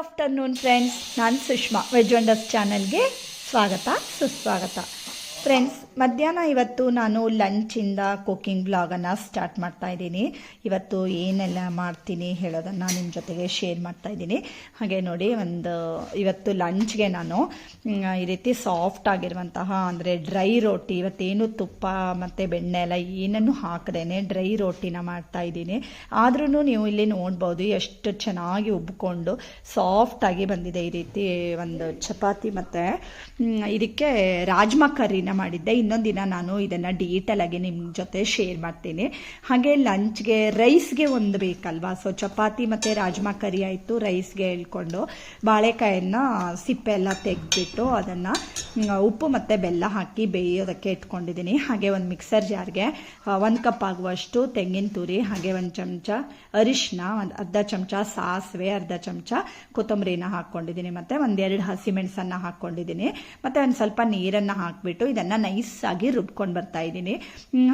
Afternoon friends ನಾನು Sushma veg wonders ಚಾನಲ್ಗೆ ಸ್ವಾಗತ ಸುಸ್ವಾಗತ. ಫ್ರೆಂಡ್ಸ್ ಮಧ್ಯಾಹ್ನ ಇವತ್ತು ನಾನು ಲಂಚಿಂದ ಕುಕ್ಕಿಂಗ್ ಬ್ಲಾಗನ್ನು ಸ್ಟಾರ್ಟ್ ಮಾಡ್ತಾ ಇದ್ದೀನಿ. ಇವತ್ತು ಏನೆಲ್ಲ ಮಾಡ್ತೀನಿ ಹೇಳೋದನ್ನು ನಿಮ್ಮ ಜೊತೆಗೆ ಶೇರ್ ಮಾಡ್ತಾ ಇದ್ದೀನಿ. ಹಾಗೆ ನೋಡಿ, ಒಂದು ಇವತ್ತು ಲಂಚ್ಗೆ ನಾನು ಈ ರೀತಿ ಸಾಫ್ಟ್ ಆಗಿರುವಂತಹ, ಅಂದರೆ ಡ್ರೈ ರೋಟಿ, ಇವತ್ತೇನು ತುಪ್ಪ ಮತ್ತು ಬೆಣ್ಣೆ ಎಲ್ಲ ಏನನ್ನು ಹಾಕದೇನೆ ಡ್ರೈ ರೋಟಿನ ಮಾಡ್ತಾ ಇದ್ದೀನಿ. ಆದ್ರೂ ನೀವು ಇಲ್ಲಿ ನೋಡ್ಬೋದು ಎಷ್ಟು ಚೆನ್ನಾಗಿ ಉಬ್ಕೊಂಡು ಸಾಫ್ಟ್ ಆಗಿ ಬಂದಿದೆ ಈ ರೀತಿ ಒಂದು ಚಪಾತಿ ಮತ್ತು ಇದಕ್ಕೆ ರಾಜ್ಮಾ ಕರಿನ ಮಾಡಿದ್ದೆ. ಇನ್ನೊಂದು ದಿನ ನಾನು ಇದನ್ನು ಡೀಟೇಲ್ ಆಗಿ ನಿಮ್ಮ ಜೊತೆ ಶೇರ್ ಮಾಡ್ತೀನಿ. ಹಾಗೆ ಲಂಚ್ಗೆ ರೈಸ್ಗೆ ಒಂದು ಬೇಕಲ್ವಾ? ಸೊ ಚಪಾತಿ ಮತ್ತು ರಾಜ್ಮಾ ಕರಿ ಆಯಿತು ರೈಸ್ಗೆ ಹೇಳ್ಕೊಂಡು ಬಾಳೆಕಾಯನ್ನು ಸಿಪ್ಪೆ ಎಲ್ಲ ತೆಗೆದ್ಬಿಟ್ಟು ಅದನ್ನು ಉಪ್ಪು ಮತ್ತು ಬೆಲ್ಲ ಹಾಕಿ ಬೇಯೋದಕ್ಕೆ ಇಟ್ಕೊಂಡಿದ್ದೀನಿ. ಹಾಗೆ ಒಂದು ಮಿಕ್ಸರ್ ಜಾರ್ಗೆ ಒಂದು ಕಪ್ ಆಗುವಷ್ಟು ತೆಂಗಿನ ತುರಿ, ಹಾಗೆ ಒಂದು ಚಮಚ ಅರಿಶಿನ ಒಂದು ಅರ್ಧ ಚಮಚ ಸಾಸಿವೆ, ಅರ್ಧ ಚಮಚ ಕೊತ್ತಂಬರಿನ ಹಾಕ್ಕೊಂಡಿದ್ದೀನಿ ಮತ್ತು ಒಂದೆರಡು ಹಸಿಮೆಣಸನ್ನು ಹಾಕ್ಕೊಂಡಿದ್ದೀನಿ ಮತ್ತು ಒಂದು ಸ್ವಲ್ಪ ನೀರನ್ನು ಹಾಕಿಬಿಟ್ಟು ಇದನ್ನು ನೈಸಾಗಿ ರುಬ್ಕೊಂಡು ಬರ್ತಾ ಇದ್ದೀನಿ.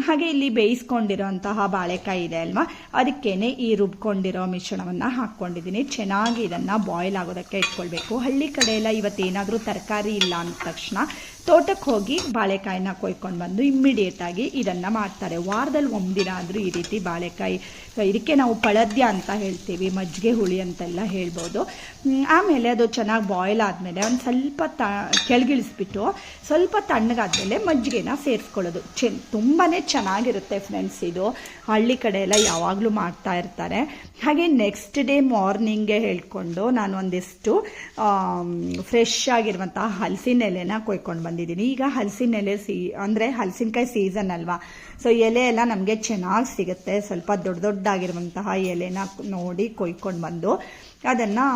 ಹಾಗೆ ಇಲ್ಲಿ ಬೇಯಿಸ್ಕೊಂಡಿರೋಂತಹ ಬಾಳೆಕಾಯಿ ಇದೆ ಅಲ್ವಾ? ಅದಕ್ಕೇನೆ ಈ ರುಬ್ಕೊಂಡಿರೋ ಮಿಶ್ರಣವನ್ನು ಹಾಕ್ಕೊಂಡಿದ್ದೀನಿ. ಚೆನ್ನಾಗಿ ಇದನ್ನು ಬಾಯ್ಲ್ ಆಗೋದಕ್ಕೆ ಇಟ್ಕೊಳ್ಬೇಕು. ಹಳ್ಳಿ ಕಡೆ ಎಲ್ಲ ಇವತ್ತೇನಾದರೂ ತರಕಾರಿ ಇಲ್ಲ ಅಂದ ತಕ್ಷಣ ತೋಟಕ್ಕೆ ಹೋಗಿ ಬಾಳೆಕಾಯಿನ ಕೊಯ್ಕೊಂಡು ಬಂದು ಇಮ್ಮಿಡಿಯೇಟ್ ಆಗಿ ಇದನ್ನು ಮಾಡ್ತಾರೆ. ವಾರದಲ್ಲಿ ಒಂದಿನ ಆದರೂ ಈ ರೀತಿ ಬಾಳೆಕಾಯಿ, ಇದಕ್ಕೆ ನಾವು ಪಳದ್ಯ ಅಂತ ಹೇಳ್ತೀವಿ, ಮಜ್ಜಿಗೆ ಹುಳಿ ಅಂತೆಲ್ಲ ಹೇಳ್ಬೋದು. ಆಮೇಲೆ ಅದು ಚೆನ್ನಾಗಿ ಬಾಯ್ಲ್ ಆದಮೇಲೆ ಒಂದು ಸ್ವಲ್ಪ ತ, ಕೆಳಗಿಳಿಸ್ಬಿಟ್ಟು ಸ್ವಲ್ಪ ತಣ್ಣಗಾದಮೇಲೆ ಮಜ್ಜಿಗೆನ ಸೇರಿಸ್ಕೊಳ್ಳೋದು. ಚೆ ತುಂಬಾ ಚೆನ್ನಾಗಿರುತ್ತೆ ಫ್ರೆಂಡ್ಸ್ ಇದು. ಹಳ್ಳಿ ಕಡೆ ಎಲ್ಲ ಯಾವಾಗಲೂ ಮಾಡ್ತಾ ಇರ್ತಾರೆ. ಹಾಗೆ ನೆಕ್ಸ್ಟ್ ಡೇ ಮಾರ್ನಿಂಗೇ ಹೇಳ್ಕೊಂಡು ನಾನು ಒಂದಿಷ್ಟು ಫ್ರೆಶ್ ಆಗಿರುವಂತಹ ಹಲಸಿನ ಎಲೆನ ಕೊಯ್ಕೊಂಡು ಬಂದಿದ್ದೀನಿ. ಈಗ ಹಲಸಿನ ಎಲೆ ಸಿ, ಅಂದರೆ ಹಲಸಿನಕಾಯಿ ಸೀಸನ್ ಅಲ್ವಾ? ಸೊ ಎಲೆ ಎಲ್ಲ ನಮಗೆ ಚೆನ್ನಾಗಿ ಸಿಗುತ್ತೆ. ಸ್ವಲ್ಪ ದೊಡ್ಡ ದೊಡ್ಡಾಗಿರುವಂತಹ ಎಲೆನ ನೋಡಿ ಕೊಯ್ಕೊಂಡು ಬಂದು ಅದನ್ನು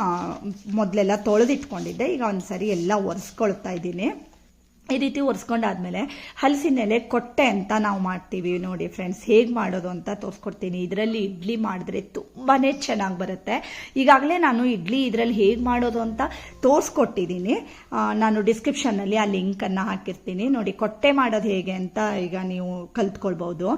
ಮೊದಲೆಲ್ಲ ತೊಳೆದಿಟ್ಕೊಂಡಿದ್ದೆ. ಈಗ ಒಂದು ಸರಿ ಎಲ್ಲ ಒರೆಸ್ಕೊಳ್ತಾ ಇದ್ದೀನಿ. ಈ ರೀತಿ ಒರೆಸ್ಕೊಂಡಾದ್ಮೇಲೆ ಹಲಸಿನ ಎಲೆ ಕೊಟ್ಟೆ ಅಂತ ನಾವು ಮಾಡ್ತೀವಿ ನೋಡಿ ಫ್ರೆಂಡ್ಸ್. ಹೇಗೆ ಮಾಡೋದು ಅಂತ ತೋರಿಸ್ಕೊಡ್ತೀನಿ. ಇದರಲ್ಲಿ ಇಡ್ಲಿ ಮಾಡಿದ್ರೆ ತುಂಬಾ ಚೆನ್ನಾಗಿ ಬರುತ್ತೆ. ಈಗಾಗಲೇ ನಾನು ಇಡ್ಲಿ ಇದರಲ್ಲಿ ಹೇಗೆ ಮಾಡೋದು ಅಂತ ತೋರಿಸ್ಕೊಟ್ಟಿದ್ದೀನಿ. ನಾನು ಡಿಸ್ಕ್ರಿಪ್ಷನ್ನಲ್ಲಿ ಆ ಲಿಂಕನ್ನು ಹಾಕಿರ್ತೀನಿ. ನೋಡಿ, ಕೊಟ್ಟೆ ಮಾಡೋದು ಹೇಗೆ ಅಂತ ಈಗ ನೀವು ಕಲ್ತ್ಕೊಳ್ಬೋದು.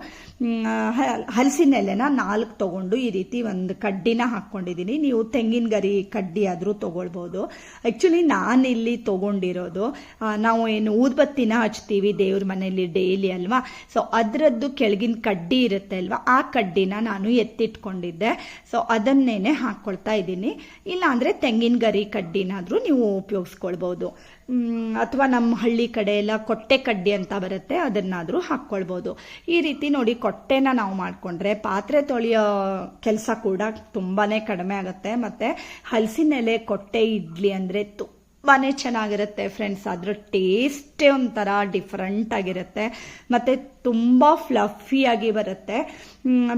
ಹಲಸಿನ ಎಲೆನ ನಾಲ್ಕು ತೊಗೊಂಡು ಈ ರೀತಿ ಒಂದು ಕಡ್ಡಿನ ಹಾಕ್ಕೊಂಡಿದ್ದೀನಿ. ನೀವು ತೆಂಗಿನ ಗರಿ ಕಡ್ಡಿ ಆದರೂ ತೊಗೊಳ್ಬೋದು. ಆ್ಯಕ್ಚುಲಿ ನಾನಿಲ್ಲಿ ತೊಗೊಂಡಿರೋದು ನಾವು ಏನು ಊದ್ಬತ್ತಿನ ಹಚ್ತೀವಿ ದೇವ್ರ ಮನೆಯಲ್ಲಿ ಡೈಲಿ ಅಲ್ವಾ? ಸೊ ಅದರದ್ದು ಕೆಳಗಿನ ಕಡ್ಡಿ ಇರುತ್ತೆ ಅಲ್ವಾ? ಆ ಕಡ್ಡಿನ ನಾನು ಎತ್ತಿಟ್ಕೊಂಡಿದ್ದೆ. ಸೊ ಅದನ್ನೇನೆ ಹಾಕ್ಕೊಳ್ತಾ ಇದ್ದೀನಿ. ಇಲ್ಲಾಂದರೆ ತೆಂಗಿನ ಗರಿ ಕಡ್ಡಿನಾದರೂ ನೀವು ಉಪಯೋಗಿಸ್ಕೊಳ್ಬೋದು. ಅಥವಾ ನಮ್ಮ ಹಳ್ಳಿ ಕಡೆ ಎಲ್ಲ ಕೊಟ್ಟೆ ಕಡ್ಡಿ ಅಂತ ಬರುತ್ತೆ, ಅದನ್ನಾದರೂ ಹಾಕ್ಕೊಳ್ಬೋದು. ಈ ರೀತಿ ನೋಡಿ ಕೊಟ್ಟೆನ ನಾವು ಮಾಡಿಕೊಂಡ್ರೆ ಪಾತ್ರೆ ತೊಳೆಯೋ ಕೆಲಸ ಕೂಡ ತುಂಬಾ ಕಡಿಮೆ ಆಗುತ್ತೆ. ಮತ್ತು ಹಲಸಿನ ಎಲೆ ಕೊಟ್ಟೆ ಇಡ್ಲಿ ಅಂದರೆ ತುಂಬಾನೇ ಚೆನ್ನಾಗಿರುತ್ತೆ ಫ್ರೆಂಡ್ಸ್ ಅದ್ರ ಟೇಸ್ಟೇ ಒಂಥರ ಡಿಫ್ರೆಂಟ್ ಆಗಿರುತ್ತೆ. ಮತ್ತು ತುಂಬ ಫ್ಲಫಿಯಾಗಿ ಬರುತ್ತೆ.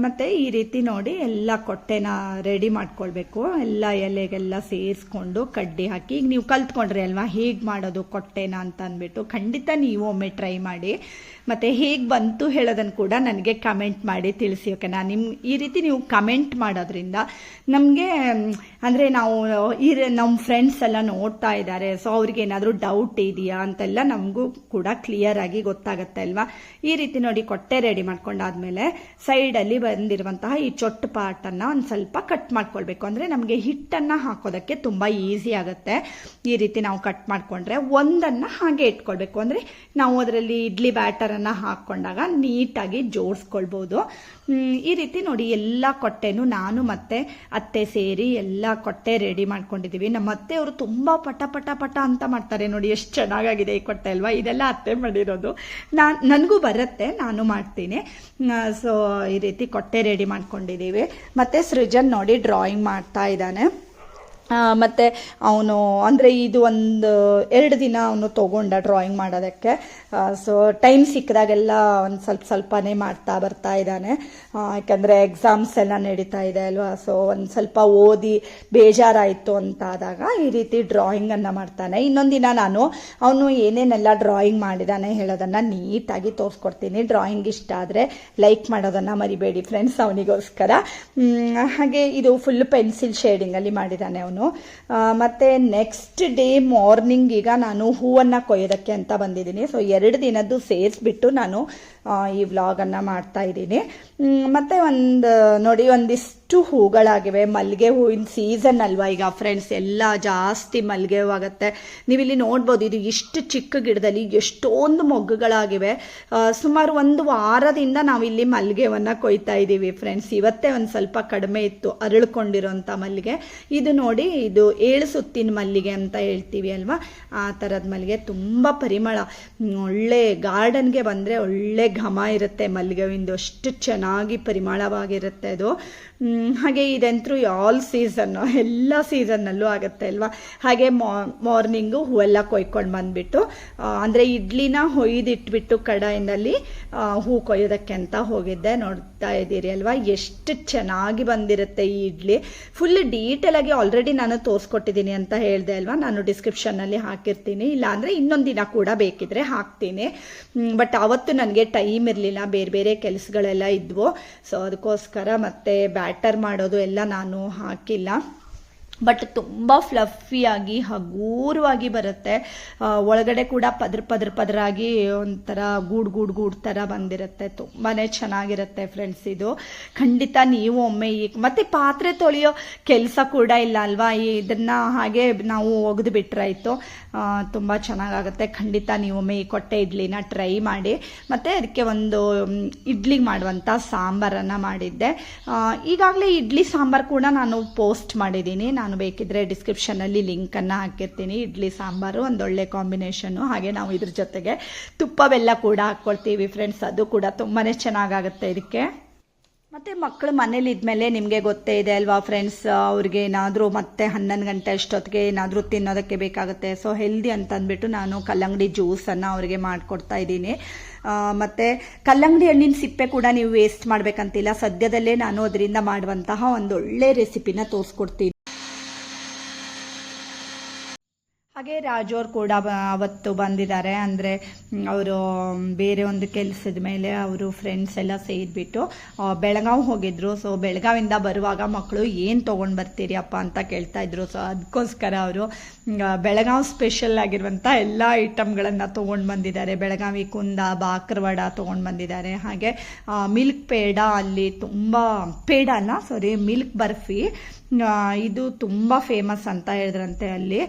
ಮತ್ತು ಈ ರೀತಿ ನೋಡಿ ಎಲ್ಲ ಕೊಟ್ಟೆನ ರೆಡಿ ಮಾಡ್ಕೊಳ್ಬೇಕು. ಎಲ್ಲ ಎಲೆಗೆಲ್ಲ ಸೇರಿಸ್ಕೊಂಡು ಕಡ್ಡಿ ಹಾಕಿ, ಈಗ ನೀವು ಕಲ್ತ್ಕೊಂಡ್ರಿ ಅಲ್ವಾ, ಹೇಗೆ ಮಾಡೋದು ಕೊಟ್ಟೆನ ಅಂತ ಅಂದ್ಬಿಟ್ಟು ಖಂಡಿತ ನೀವು ಒಮ್ಮೆ ಟ್ರೈ ಮಾಡಿ. ಮತ್ತು ಹೇಗೆ ಬಂತು ಹೇಳೋದನ್ನು ಕೂಡ ನನಗೆ ಕಮೆಂಟ್ ಮಾಡಿ ತಿಳಿಸಿ ಓಕೆನಾ ನಿಮ್ಮ ಈ ರೀತಿ ನೀವು ಕಮೆಂಟ್ ಮಾಡೋದ್ರಿಂದ ನಮಗೆ, ಅಂದರೆ ನಾವು ಈ ನಮ್ಮ ಫ್ರೆಂಡ್ಸ್ ಎಲ್ಲ ನೋಡ್ತಾ ಇದ್ದಾರೆ. ಸೊ ಅವ್ರಿಗೆ ಏನಾದರೂ ಡೌಟ್ ಇದೆಯಾ ಅಂತೆಲ್ಲ ನಮಗೂ ಕೂಡ ಕ್ಲಿಯರ್ ಆಗಿ ಗೊತ್ತಾಗುತ್ತೆ ಅಲ್ವಾ? ಈ ರೀತಿ ನೋಡಿ ಕೊಟ್ಟೆ ರೆಡಿ ಮಾಡ್ಕೊಂಡಾದ್ಮೇಲೆ ಸೈಡಲ್ಲಿ ಬಂದಿರುವಂತಹ ಈ ಚೊಟ್ಟು ಪಾರ್ಟನ್ನು ಒಂದು ಸ್ವಲ್ಪ ಕಟ್ ಮಾಡ್ಕೊಳ್ಬೇಕು. ಅಂದರೆ ನಮಗೆ ಹಿಟ್ಟನ್ನು ಹಾಕೋದಕ್ಕೆ ತುಂಬ ಈಸಿ ಆಗುತ್ತೆ. ಈ ರೀತಿ ನಾವು ಕಟ್ ಮಾಡಿಕೊಂಡ್ರೆ ಒಂದನ್ನು ಹಾಗೆ ಇಟ್ಕೊಳ್ಬೇಕು. ಅಂದರೆ ನಾವು ಅದರಲ್ಲಿ ಇಡ್ಲಿ ಬ್ಯಾಟರನ್ನು ಹಾಕ್ಕೊಂಡಾಗ ನೀಟಾಗಿ ಜೋಡಿಸ್ಕೊಳ್ಬೋದು. ಈ ರೀತಿ ನೋಡಿ ಎಲ್ಲ ಕೊಟ್ಟೆನು ನಾನು ಮತ್ತೆ ಅತ್ತೆ ಸೇರಿ ಎಲ್ಲ ಕೊಟ್ಟೆ ರೆಡಿ ಮಾಡ್ಕೊಂಡಿದ್ದೀವಿ ನಮ್ಮ ಅತ್ತೆಯವರು ತುಂಬ ಪಟ ಪಟ ಪಟ ಅಂತ ಮಾಡ್ತಾರೆ ನೋಡಿ, ಎಷ್ಟು ಚೆನ್ನಾಗಾಗಿದೆ ಈ ಕೊಟ್ಟೆ ಅಲ್ವಾ? ಇದೆಲ್ಲ ಅತ್ತೆ ಮಾಡಿರೋದು. ನಾನು ನನಗೂ ಬರುತ್ತೆ. ನಾನು ಮಾಡ್ತೀನಿ. ಸೊ ಈ ರೀತಿ ಕೊಟ್ಟೆ ರೆಡಿ ಮಾಡ್ಕೊಂಡಿದ್ದೀವಿ. ಮತ್ತು ಸೃಜನ್ ನೋಡಿ ಡ್ರಾಯಿಂಗ್ ಮಾಡ್ತಾ ಇದ್ದಾನೆ. ಮತ್ತೆ ಅವನು, ಅಂದರೆ ಇದು ಒಂದು, ಎರಡು ದಿನ ಅವನು ತೊಗೊಂಡ ಡ್ರಾಯಿಂಗ್ ಮಾಡೋದಕ್ಕೆ. ಸೊ ಟೈಮ್ ಸಿಕ್ಕಿದಾಗೆಲ್ಲ ಒಂದು ಸ್ವಲ್ಪ ಸ್ವಲ್ಪನೇ ಮಾಡ್ತಾ ಬರ್ತಾ ಇದ್ದಾನೆ. ಯಾಕಂದರೆ ಎಕ್ಸಾಮ್ಸ್ ಎಲ್ಲ ನಡೀತಾ ಇದೆ ಅಲ್ವಾ ಸೊ ಒಂದು ಸ್ವಲ್ಪ ಓದಿ ಬೇಜಾರಾಯಿತು ಅಂತ ಆದಾಗ ಈ ರೀತಿ ಡ್ರಾಯಿಂಗನ್ನು ಮಾಡ್ತಾನೆ. ಇನ್ನೊಂದು ದಿನ ನಾನು, ಅವನು ಏನೇನೆಲ್ಲ ಡ್ರಾಯಿಂಗ್ ಮಾಡಿದ್ದಾನೆ ಹೇಳೋದನ್ನು ನೀಟಾಗಿ ತೋರಿಸ್ಕೊಡ್ತೀನಿ. ಡ್ರಾಯಿಂಗ್ ಇಷ್ಟ ಆದರೆ ಲೈಕ್ ಮಾಡೋದನ್ನು ಮರಿಬೇಡಿ ಫ್ರೆಂಡ್ಸ್ ಅವನಿಗೋಸ್ಕರ. ಹಾಗೆ ಇದು ಫುಲ್ ಪೆನ್ಸಿಲ್ ಶೇಡಿಂಗಲ್ಲಿ ಮಾಡಿದ್ದಾನೆ ಅವನು. ಮತ್ತು ನೆಕ್ಸ್ಟ್ ಡೇ ಮಾರ್ನಿಂಗ್ ಈಗ ನಾನು ಹೂವನ್ನು ಕೊಯ್ಯೋದಕ್ಕೆ ಅಂತ ಬಂದಿದ್ದೀನಿ. ಸೊ ಎರಡು ದಿನದ್ದು ಸೇರಿಸ್ಬಿಟ್ಟು ನಾನು ಈ ವ್ಲಾಗನ್ನು ಮಾಡ್ತಾ ಇದ್ದೀನಿ. ಮತ್ತೆ ಒಂದು, ನೋಡಿ, ಒಂದಿಷ್ಟು ಹೂಗಳಾಗಿವೆ. ಮಲ್ಲಿಗೆ ಹೂವಿನ ಸೀಸನ್ ಅಲ್ವಾ ಈಗ ಫ್ರೆಂಡ್ಸ್ ಎಲ್ಲ ಜಾಸ್ತಿ ಮಲ್ಲಿಗೆ ಹೂವಾಗತ್ತೆ ನೀವಿಲ್ಲಿ ನೋಡ್ಬೋದು, ಇದು ಇಷ್ಟು ಚಿಕ್ಕ ಗಿಡದಲ್ಲಿ ಎಷ್ಟೊಂದು ಮೊಗ್ಗುಗಳಾಗಿವೆ. ಸುಮಾರು ಒಂದು ವಾರದಿಂದ ನಾವಿಲ್ಲಿ ಮಲ್ಲಿಗೆವನ್ನು ಕೊಯ್ತಾ ಇದ್ದೀವಿ ಫ್ರೆಂಡ್ಸ್ ಇವತ್ತೇ ಒಂದು ಸ್ವಲ್ಪ ಕಡಿಮೆ ಇತ್ತು, ಅರಳ್ಕೊಂಡಿರೋಂಥ ಮಲ್ಲಿಗೆ. ಇದು ನೋಡಿ, ಇದು ಏಳು ಸುತ್ತಿನ ಮಲ್ಲಿಗೆ ಅಂತ ಹೇಳ್ತೀವಿ ಅಲ್ವಾ? ಆ ಥರದ ಮಲ್ಲಿಗೆ ತುಂಬ ಪರಿಮಳ. ಒಳ್ಳೆ ಗಾರ್ಡನ್ಗೆ ಬಂದರೆ ಒಳ್ಳೆ ಘಮ ಇರುತ್ತೆ ಮಲ್ಲಿಗೆ ಹೂವಿಂದು. ಅಷ್ಟು ಚೆನ್ನಾಗಿ ಪರಿಮಳವಾಗಿರುತ್ತೆ ಅದು. ಹಾಗೆ ಇದಂತೂ ಆಲ್ ಸೀಸನ್ನು ಎಲ್ಲ ಸೀಸನ್ನಲ್ಲೂ ಆಗುತ್ತೆ ಅಲ್ವಾ? ಹಾಗೆ ಮಾರ್ನಿಂಗು ಹೂವೆಲ್ಲ ಕೊಯ್ಕೊಂಡು ಬಂದುಬಿಟ್ಟು ಅಂದರೆ ಇಡ್ಲಿನ ಹೊಯ್ದಿಟ್ಬಿಟ್ಟು ಕಡಾಯಿನಲ್ಲಿ ಹೂ ಕೊಯ್ಯೋದಕ್ಕೆ ಅಂತ ಹೋಗಿದ್ದೆ. ನೋಡ್ತಾ ಇದ್ದೀರಿ ಅಲ್ವಾ? ಎಷ್ಟು ಚೆನ್ನಾಗಿ ಬಂದಿರುತ್ತೆ ಈ ಇಡ್ಲಿ. ಫುಲ್ ಡೀಟೇಲಾಗಿ ಆಲ್ರೆಡಿ ನಾನು ತೋರಿಸ್ಕೊಟ್ಟಿದ್ದೀನಿ ಅಂತ ಹೇಳಿದೆ ಅಲ್ವಾ? ನಾನು ಡಿಸ್ಕ್ರಿಪ್ಷನ್ನಲ್ಲಿ ಹಾಕಿರ್ತೀನಿ. ಇಲ್ಲಾಂದರೆ ಇನ್ನೊಂದು ದಿನ ಕೂಡ ಬೇಕಿದ್ರೆ ಹಾಕ್ತೀನಿ. ಬಟ್ ಅವತ್ತು ನನಗೆ ಟೈಮ್ ಇರಲಿಲ್ಲ. ಬೇರೆ ಬೇರೆ ಕೆಲಸಗಳೆಲ್ಲ ಇದ್ವು. ಸೊ ಅದಕ್ಕೋಸ್ಕರ ಮತ್ತೆ ಬ್ಯಾಟರ್ ಮಾಡೋದು ಎಲ್ಲ ನಾನು ಹಾಕಿಲ್ಲ. ಬಟ್ ತುಂಬ ಫ್ಲಫಿಯಾಗಿ, ಹಗೂರವಾಗಿ ಬರುತ್ತೆ. ಒಳಗಡೆ ಕೂಡ ಪದ್ರ ಪದ್ರ ಪದರಾಗಿ ಒಂಥರ ಗೂಡು ಗೂಡು ಗೂಡು ಥರ ಬಂದಿರುತ್ತೆ. ತುಂಬಾ ಚೆನ್ನಾಗಿರುತ್ತೆ ಫ್ರೆಂಡ್ಸ್ ಇದು. ಖಂಡಿತ ನೀವು ಒಮ್ಮೆ ಈ, ಮತ್ತು ಪಾತ್ರೆ ತೊಳೆಯೋ ಕೆಲಸ ಕೂಡ ಇಲ್ಲ ಅಲ್ವಾ? ಇದನ್ನು ಹಾಗೆ ನಾವು ಒಗೆದು ಬಿಟ್ರಾಯ್ತು ತುಂಬ ಚೆನ್ನಾಗಾಗುತ್ತೆ. ಖಂಡಿತ ನೀವು ಒಮ್ಮೆ ಈ ಕೊಟ್ಟೆ ಇಡ್ಲಿನ ಟ್ರೈ ಮಾಡಿ. ಮತ್ತು ಅದಕ್ಕೆ ಒಂದು ಇಡ್ಲಿ ಮಾಡುವಂಥ ಸಾಂಬಾರನ್ನು ಮಾಡಿದ್ದೆ. ಈಗಾಗಲೇ ಇಡ್ಲಿ ಸಾಂಬಾರು ಕೂಡ ನಾನು ಪೋಸ್ಟ್ ಮಾಡಿದ್ದೀನಿ. ನಾನು ಬೇಕಿದ್ರೆ ಡಿಸ್ಕ್ರಿಪ್ಷನಲ್ಲಿ ಲಿಂಕನ್ನು ಹಾಕಿರ್ತೀನಿ. ಇಡ್ಲಿ, ಸಾಂಬಾರು ಒಂದೊಳ್ಳೆ ಕಾಂಬಿನೇಷನ್ನು ಹಾಗೆ ನಾವು ಇದ್ರ ಜೊತೆಗೆ ತುಪ್ಪ ಬೆಲ್ಲ ಕೂಡ ಹಾಕ್ಕೊಳ್ತೀವಿ ಫ್ರೆಂಡ್ಸ್ ಅದು ಕೂಡ ತುಂಬಾ ಚೆನ್ನಾಗಾಗುತ್ತೆ ಇದಕ್ಕೆ ಮತ್ತು ಮಕ್ಕಳು ಮನೇಲಿ ಇದ್ಮೇಲೆ ನಿಮಗೆ ಗೊತ್ತೇ ಇದೆ ಅಲ್ವಾ ಫ್ರೆಂಡ್ಸ್ ಅವ್ರಿಗೆ ಏನಾದರೂ ಮತ್ತೆ ಹನ್ನೊಂದು ಗಂಟೆ ಅಷ್ಟೊತ್ತಿಗೆ ಏನಾದರೂ ತಿನ್ನೋದಕ್ಕೆ ಬೇಕಾಗುತ್ತೆ. ಸೊ ಹೆಲ್ದಿ ಅಂತ ಅಂದ್ಬಿಟ್ಟು ನಾನು ಕಲ್ಲಂಗಡಿ ಜ್ಯೂಸನ್ನು ಅವರಿಗೆ ಮಾಡಿಕೊಡ್ತಾ ಇದ್ದೀನಿ. ಮತ್ತು ಕಲ್ಲಂಗಡಿ ಹಣ್ಣಿನ ಸಿಪ್ಪೆ ಕೂಡ ನೀವು ವೇಸ್ಟ್ ಮಾಡಬೇಕಂತಿಲ್ಲ. ಸದ್ಯದಲ್ಲೇ ನಾನು ಅದರಿಂದ ಮಾಡುವಂತಹ ಒಂದು ರೆಸಿಪಿನ ತೋರಿಸ್ಕೊಡ್ತೀನಿ. ಹಾಗೆ ರಾಜೋರ್ ಕೂಡ ಅವತ್ತು ಬಂದಿದ್ದಾರೆ. ಅಂದರೆ ಅವರು ಬೇರೆ ಒಂದು ಕೆಲಸದ ಮೇಲೆ ಅವರು ಫ್ರೆಂಡ್ಸ್ ಎಲ್ಲ ಸೇರಿಬಿಟ್ಟು ಬೆಳಗಾವ್ ಹೋಗಿದ್ರು. ಸೊ ಬೆಳಗಾವಿಂದ ಬರುವಾಗ ಮಕ್ಕಳು ಏನು ತೊಗೊಂಡು ಬರ್ತೀರಿ ಅಪ್ಪ ಅಂತ ಕೇಳ್ತಾ ಇದ್ರು. ಸೊ ಅದಕ್ಕೋಸ್ಕರ ಅವರು ಬೆಳಗಾವ್ ಸ್ಪೆಷಲ್ ಆಗಿರುವಂಥ ಎಲ್ಲ ಐಟಮ್ಗಳನ್ನು ತೊಗೊಂಡು ಬಂದಿದ್ದಾರೆ. ಬೆಳಗಾವಿ ಕುಂದ, ಬಾಕ್ರವಾಡ ತೊಗೊಂಡು ಬಂದಿದ್ದಾರೆ. ಹಾಗೆ ಮಿಲ್ಕ್ ಪೇಡ ಅಲ್ಲಿ ತುಂಬ ಪೇಡ ಅಲ್ಲ ಸಾರಿ ಮಿಲ್ಕ್ ಬರ್ಫಿ ಇದು ತುಂಬ ಫೇಮಸ್ ಅಂತ ಹೇಳಿದ್ರಂತೆ ಅಲ್ಲಿ.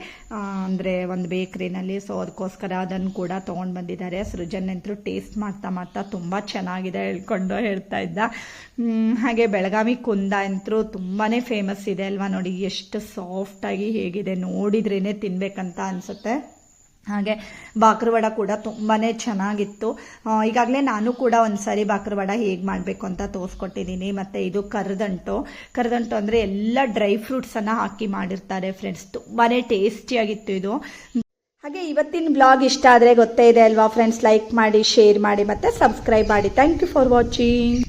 ಅಂದರೆ ಒಂದು ಬೇಕ್ರಿನಲ್ಲಿ ಸೊ ಅದಕ್ಕೋಸ್ಕರ ಅದನ್ನು ಕೂಡ ತೊಗೊಂಡು ಬಂದಿದ್ದಾರೆ. ಸೃಜನ್ ಅಂತೂ ಟೇಸ್ಟ್ ಮಾಡ್ತಾ ಮಾಡ್ತಾ ತುಂಬ ಚೆನ್ನಾಗಿದೆ ಹೇಳ್ಕೊಂಡು ಹೇಳ್ತಾ ಇದ್ದ. ಹಾಗೆ ಬೆಳಗಾವಿ ಕುಂದ ಅಂತೂ ತುಂಬಾ ಫೇಮಸ್ ಇದೆ ಅಲ್ವಾ ನೋಡಿ, ಎಷ್ಟು ಸಾಫ್ಟಾಗಿ ಹೇಗಿದೆ ನೋಡಿದ್ರೇ ತಿನ್ಬೇಕಂತ ಅನಿಸುತ್ತೆ. ಹಾಗೆ ಬಾಕ್ರವಾಡ ಕೂಡ ತುಂಬಾ ಚೆನ್ನಾಗಿತ್ತು. ಈಗಾಗಲೇ ನಾನು ಕೂಡ ಒಂದು ಸಾರಿ ಬಾಕ್ರವಾಡ ಹೇಗೆ ಮಾಡಬೇಕು ಅಂತ ತೋರಿಸ್ಕೊಟ್ಟಿದ್ದೀನಿ ಮತ್ತು ಇದು ಕರದಂಟು. ಕರದಂಟು ಅಂದರೆ ಎಲ್ಲ ಡ್ರೈ ಫ್ರೂಟ್ಸನ್ನು ಹಾಕಿ ಮಾಡಿರ್ತಾರೆ ಫ್ರೆಂಡ್ಸ್. ತುಂಬಾ ಟೇಸ್ಟಿಯಾಗಿತ್ತು ಇದು. ಹಾಗೆ ಇವತ್ತಿನ ಬ್ಲಾಗ್ ಇಷ್ಟ ಆದರೆ ಗೊತ್ತೇ ಇದೆ ಅಲ್ವಾ ಫ್ರೆಂಡ್ಸ್? ಲೈಕ್ ಮಾಡಿ, ಶೇರ್ ಮಾಡಿ ಮತ್ತು ಸಬ್ಸ್ಕ್ರೈಬ್ ಮಾಡಿ. Thank you for watching.